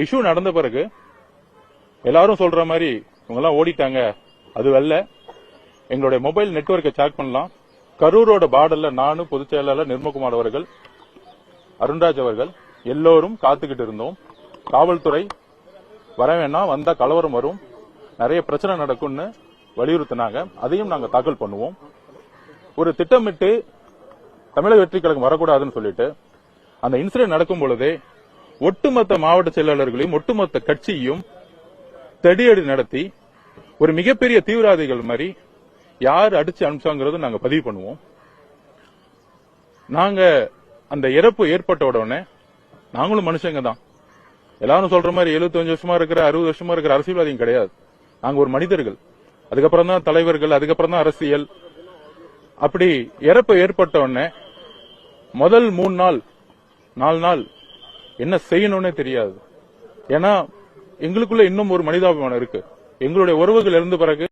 Issue நடந்த பிறகு எல்லாரும் சொல்ற மாதிரி இவங்க எல்லாம் ஓடிட்டாங்க. அது வெல்ல எங்களுடைய மொபைல் நெட்வொர்க்கை செக் பண்ணலாம். கரூரோட பார்டர்ல நானும் பொதுச் செயலாளர் நிர்மகுமார் அவர்கள் அருண்ராஜ் அவர்கள் எல்லோரும் காத்துக்கிட்டு இருந்தோம். காவல்துறை வர வேணாம் வந்தா கலவரம் வரும். நிறைய பிரச்சனை நடக்கும்னு வலியுறுத்தினாங்க. அதையும் நாங்க தாக்கல் பண்ணுவோம். ஒரு திட்டமிட்டு தமிழக வெற்றி கழகம் வரக்கூடாதுன்னு சொல்லிட்டு அந்த இன்சிடென்ட் நடக்கும் பொழுதே ஒட்டுமொத்த மாவட்ட செயலாளர்களையும் ஒட்டுமொத்த கட்சியும் தடியடி நடத்தி ஒரு மிகப்பெரிய தீவிரவாதிகள் மாதிரி யார் அடிச்சு அனுப்பிச்சாங்கிறது நாங்க பதிவு பண்ணுவோம். நாங்க அந்த இறப்பு ஏற்பட்ட உடனே நாங்களும் மனுஷங்க தான். எல்லாரும் சொல்ற மாதிரி 75 வருஷமா இருக்கிற அறுபது வருஷமா இருக்கிற அரசியல்வாதியும் கிடையாது. நாங்க ஒரு மனிதர்கள். அதுக்கப்புறம் தான் தலைவர்கள் அதுக்கப்புறம் தான் அரசியல். அப்படி இறப்பு ஏற்பட்ட உடனே முதல் மூணு நாள் நாலு நாள் என்ன செய்யணும்னே தெரியாது. ஏன்னா எங்களுக்குள்ள இன்னும் ஒரு மனிதாபிமானம் இருக்கு. எங்களுடைய உறவுகள் இருந்த பிறகு